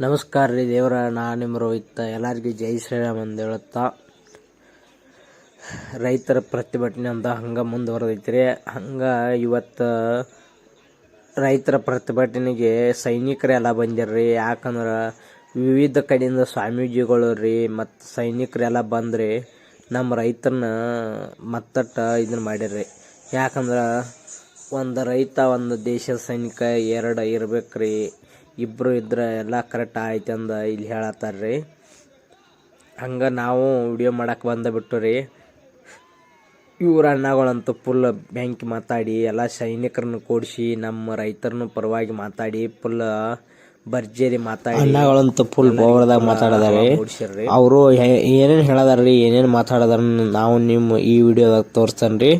ನಮಸ್ಕಾರ ರೀ ದೇವರ, ನಾ ನಿಮ್ಮ ರೋಹಿತ್. ಎಲ್ಲರಿಗೂ ಜೈ ಶ್ರೀರಾಮ್ ಅಂತ ಹೇಳುತ್ತಾ, ರೈತರ ಪ್ರತಿಭಟನೆ ಅಂತ ಹಂಗೆ ಮುಂದುವರೆದೈತಿ ರೀ ಹಂಗೆ ಇವತ್ತು ರೈತರ ಪ್ರತಿಭಟನೆಗೆ ಸೈನಿಕರೆಲ್ಲ ಬಂದಿರ್ರಿ. ಯಾಕಂದ್ರೆ ವಿವಿಧ ಕಡೆಯಿಂದ ಸ್ವಾಮೀಜಿಗಳು ರೀ, ಮತ್ತು ಸೈನಿಕರೆಲ್ಲ ಬಂದ್ರಿ. ನಮ್ಮ ರೈತರನ್ನ ಮತ್ತಟ್ಟ ಇದನ್ನ ಮಾಡಿರ್ರಿ. ಯಾಕಂದ್ರೆ ಒಂದು ರೈತ, ಒಂದು ದೇಶದ ಸೈನಿಕ, ಎರಡು ಇರ್ಬೇಕ್ರಿ. ಇಬ್ಬರು ಇದ್ರೆ ಎಲ್ಲ ಕರೆಕ್ಟ್ ಆಯ್ತು ಅಂದ ಇಲ್ಲಿ ಹೇಳತ್ತಾರ್ರಿ. ಹಂಗೆ ನಾವು ವಿಡಿಯೋ ಮಾಡಕ್ಕೆ ಬಂದ ಬಿಟ್ಟು ರೀ ಇವ್ರ ಅಣ್ಣಗಳಂತೂ ಫುಲ್ ಬ್ಯಾಂಕ್ ಮಾತಾಡಿ ಎಲ್ಲ ಸೈನಿಕರನ್ನು ಕೂಡಿಸಿ ನಮ್ಮ ರೈತರನ್ನು ಪರವಾಗಿ ಮಾತಾಡಿ ಫುಲ್ ಭರ್ಜರಿ ಮಾತಾಡಿ. ಅಣ್ಣಗಳಂತೂ ಫುಲ್ ಬೋರ್ದಾಗ ಮಾತಾಡದಾರೆ. ಅವರು ಏನೇನು ಹೇಳದಾರ್ರಿ ಏನೇನು ಮಾತಾಡದಾರ ನಾವು ನಿಮ್ಮ ಈ ವಿಡಿಯೋದಾಗ ತೋರಿಸ್ತಾನ್ರಿ.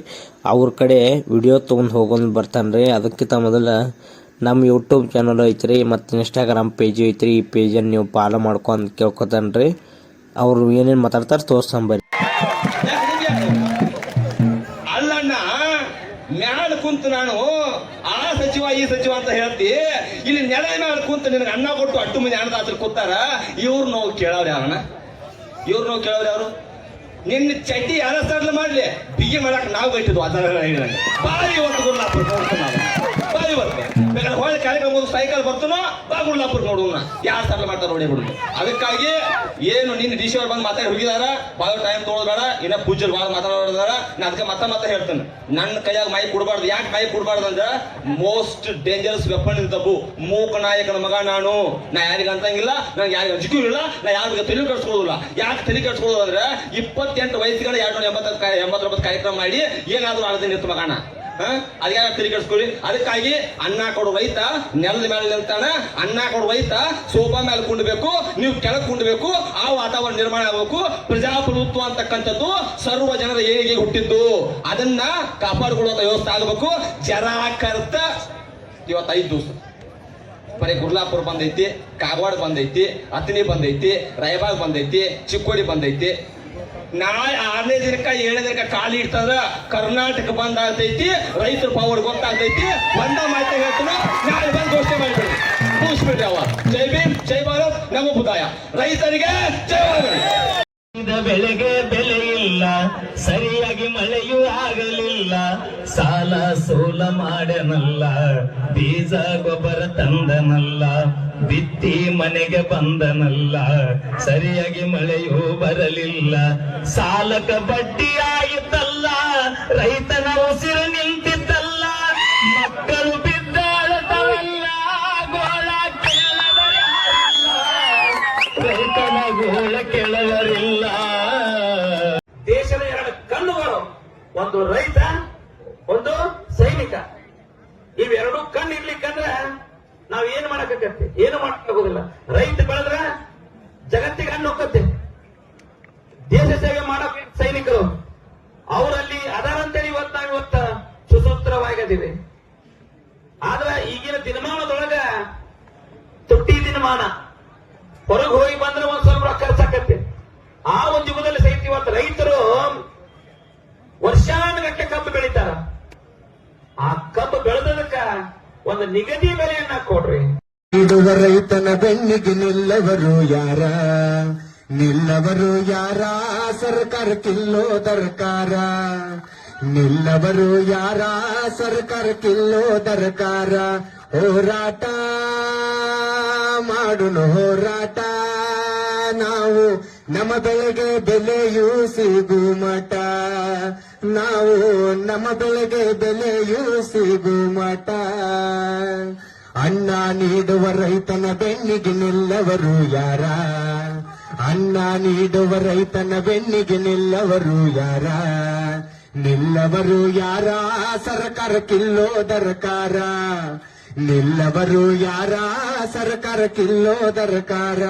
ಅವ್ರ ಕಡೆ ವಿಡಿಯೋ ತೊಗೊಂಡು ಬರ್ತಾನೆ ರೀ ಅದಕ್ಕಿಂತ ಮೊದಲ ನಮ್ಮ ಯೂಟ್ಯೂಬ್ ಚಾನಲ್ ಐತ್ರಿ, ಮತ್ತು ಇನ್ಸ್ಟಾಗ್ರಾಮ್ ಪೇಜು ಐತ್ರಿ, ಈ ಪೇಜನ್ನು ನೀವು ಫಾಲೋ ಮಾಡ್ಕೊಂಡು ಕೇಳ್ಕೊತಾನ್ರಿ. ಅವರು ಏನೇನು ಮಾತಾಡ್ತಾರೆ ತೋರ್ಸಂಬರಿ ಅಲ್ಲಣ್ಣ, ಮ್ಯಾಲ ಕುಂತು ನಾನು, ಆ ಸಚಿವ, ಈ ಸಚಿವ ಅಂತ ಹೇಳ್ತಿ, ಇಲ್ಲಿ ನೆಲ ಮ್ಯಾಲ ಕುಂತು ನಿನಗೆ ಅನ್ನ ಕೊಟ್ಟು ಅಟ್ಟು ಮಂದಿ ಅನ್ನದಾತರು ಕೂತಾರ? ಇವ್ರು ನೋವು ಕೇಳವ್ರ ಅಣ್ಣ ಇವ್ರು ನೋವು ಕೇಳವ್ರ ಯಾರು? ನಿನ್ನ ಚಟ್ಟಿ ಯಾರ ಮಾಡ್ಲಿ? ಬಿಗಿ ಮಾಡಕ್ ನಾವು ಗಟ್ಟಿದ್ವು ಅದರ ಬಾರಿ ಇವತ್ತು ಗುರುಲಾಪುರ ನೋಡ್ತಾನ ಬಾರಿ ಇವತ್ತು ಬೇಕಾದ್ರೆ ಹೊಳೆ ಕಾರ್ಯಕ್ರಮ ಸೈಕಲ್ ಬರ್ತನೋ, ಬಾ ನೋಡು. ನೋಡೋಣ ಯಾರು ಸಡ್ಲ ಮಾಡ್ತಾರೆ ನೋಡಿ ಬಿಡುದು ಅದಕ್ಕಾಗಿ ಏನು ನಿನ್ನ ಡಿ ಸಿ ಅವ್ರು ಬಂದು ಮಾತಾಡಿ ಹುಡುಗಿದಾರ, ಭಾಳ ಟೈಮ್ ತೊಗೊಳ್ಬೇಡ ಇನ್ನ ಪೂಜರ್ ಭಾಳ ಮಾತಾಡೋದಾರ, ನಾ ಅದಕ್ಕೆ ಮತ್ತೆ ಮತ್ತೆ ಹೇಳ್ತೇನೆ. ನನ್ನ ಕೈಯಾಗ ಮೈ ಕೊಡಬಾರ್ದು. ಯಾಕೆ ಮೈ ಕೊಡಬಾರ್ದು ಅಂದ್ರೆ ಮೋಸ್ಟ್ ಡೇಂಜರಸ್ ವೆಪನ್ ಇದ್ದವು ಮೂಕ ನಾಯಕನ ಮಗ ನಾನು. ನಾ ಯಾರಿಗ ಅಂತಂಗಿಲ್ಲ ನನಗೆ ಯಾರಿಗೆ ಜಿಕ್ಕು ಇಲ್ಲ, ನಾ ಯಾರಿಗ ತಲೆ ಕಟ್ಸ್ಕೊಳ್ಳೋದಿಲ್ಲ ಯಾಕೆ ತಲೆ ಕಟ್ಸ್ಕೊಳ್ಳೋದು ಅಂದ್ರೆ, ಇಪ್ಪತ್ತೆಂಟು ವಯಸ್ಸುಗಳ ಎರಡು ನೂರ ಎಂಬತ್ತ ಎಂಬತ್ತೊಂಬತ್ತು ಕಾರ್ಯಕ್ರಮ ಮಾಡಿ ಏನಾದರೂ ಆಡದೇ ನಿಂತು ಮಗನ. ಅದಕ್ಕೆ ತಿರುಗಿಸ್ಕೊಳ್ಳಿ ಅದಕ್ಕಾಗಿ ಅನ್ನ ಕೊಡು ರೈತ, ನೆಲದ ಮೇಲೆ ನಿಲ್ತಾನ, ಅನ್ನ ಕೊಡು ರೈತ, ಸೋಫಾ ಮೇಲೆ ಕುಂಡಬೇಕು ನೀವು ಕೆಳಗೆ ಕುಂಡಬೇಕು ಆ ವಾತಾವರಣ ನಿರ್ಮಾಣ ಆಗಬೇಕು. ಪ್ರಜಾಪ್ರಭುತ್ವ ಅಂತಕ್ಕಂಥದ್ದು ಸರ್ವ ಜನರ ಏಳಿಗೆ ಹುಟ್ಟಿದ್ದು. ಅದನ್ನ ಕಾಪಾಡಿಕೊಳ್ಳುವಂತ ವ್ಯವಸ್ಥೆ ಆಗಬೇಕು. ಜರಾಕರ್ತ ಇವತ್ತೈದು ದಿವಸ. ಬರೀ ಗುರ್ಲಾಪುರ ಬಂದೈತಿ, ಕಾಗವಾಡ ಬಂದೈತಿ ಅತ್ನಿ ಬಂದೈತಿ, ರಾಯಬಾಗ್ ಬಂದೈತಿ, ಚಿಕ್ಕೋಡಿ ಬಂದೈತಿ. ನಾಳೆ ಆರನೇ ದಿನಕ್ಕ ಏಳನೇ ದಿನಕ್ಕ ಖಾಲಿ ಇಡ್ತದ ಕರ್ನಾಟಕ ಬಂದ್ ಆಗ್ತೈತಿ, ರೈತರ ಪವರ್ ಗೊತ್ತಾಗ್ತೈತಿ ಬಂದ ಮಾಹಿತಿ ಹೇಳ್ತಾನ, ನಾಳೆ ಬಂದ್ ಘೋಷಣೆ ಮಾಡಿಬಿಡಿ. ಮುಗಿಸ್ಬಿಡ್ರಿ ಅವ ಜೈ ಭೀಮ್, ಜೈ ಭಾರತ್, ನಮ್ಮ ಬುದಾಯ ರೈತರಿಗೆ ಜೈ ಬೆಳೆಗೆ ಬೆಲೆ ಇಲ್ಲ, ಸರಿಯಾಗಿ ಮಳೆಯೂ ಆಗಲಿಲ್ಲ, ಸಾಲ ಸೋಲ ಮಾಡನಲ್ಲ ಬೀಜ ಗೊಬ್ಬರ ತಂದನಲ್ಲ, ಬಿತ್ತಿ ಮನೆಗೆ ಬಂದನಲ್ಲ, ಸರಿಯಾಗಿ ಮಳೆಯೂ ಬರಲಿಲ್ಲ, ಸಾಲಕ ಬಡ್ಡಿ ಒಂದು ರೈತ, ಒಂದು ಸೈನಿಕ. ಇವೆರಡೂ ಕಣ್ಣು ಇರ್ಲಿಕ್ಕಂದ್ರ ನಾವು ಏನ್ ಮಾಡಕತ್ತೆ ಏನು ಮಾಡಕ್ಕಾಗೋದಿಲ್ಲ. ರೈತ ಬೆಳೆದ್ರ ಜಗತ್ತಿಗೆ ಹಣ್ಣು ಹೋಗತ್ತೆ ದೇಶ ಸೇವೆ ಮಾಡೋ ಸೈನಿಕರು, ಅವರಲ್ಲಿ ಅದರಂತೆ ಇವತ್ತು ನಾವು ಇವತ್ತ ಸುಸೂತ್ರವಾಗಿದ್ದೀವಿ. ಆದ್ರೆ ಈಗಿನ ದಿನಮಾನದೊಳಗ ತುಟ್ಟಿ ದಿನಮಾನ. ಹೊರಗೆ ಹೋಗಿ ಬಂದ್ರೆ ಒಂದ್ ಒಂದು ನಿಗದಿ ಬೆಲೆಯನ್ನ ಕೊಡ್ರಿ. ಇಡುವ ರೈತನ ಬೆನ್ನಿಗೆ ನಿಲ್ಲವರು ಯಾರ? ನಿಲ್ಲವರು ಯಾರ? ಸರ್ಕಾರಕ್ಕಿಲ್ಲೋ ದರ್ಕಾರ? ನಿಲ್ಲವರು ಯಾರ? ಸರ್ಕಾರಕ್ಕಿಲ್ಲೋ ದರ್ಕಾರ? ಹೋರಾಟ ಮಾಡುನು ಹೋರಾಟ. ನಾವು ನಮ್ಮ ಬೆಳೆಗೆ ಬೆಲೆಯೂ ಸಿಗು ಮಠ ನಾವು ನಮ್ಮ ಬೆಳೆಗೆ ಬೆಲೆಯೂ ಸಿಗು ಮಠ. ಅನ್ನ ನೀಡುವ ರೈತನ ಬೆನ್ನಿಗೆ ನಿಲ್ಲವರು ಯಾರ? ಅನ್ನ ನೀಡುವ ರೈತನ ಬೆನ್ನಿಗೆ ನಿಲ್ಲವರು ಯಾರ? ನಿಲ್ಲವರು ಯಾರ? ಸರ್ಕಾರಕ್ಕಿಲ್ಲೋ ದರ್ಕಾರ ನಿಲ್ಲವರು ಯಾರ? ಸರ್ಕಾರಕ್ಕಿಲ್ಲೋ ದರ್ಕಾರ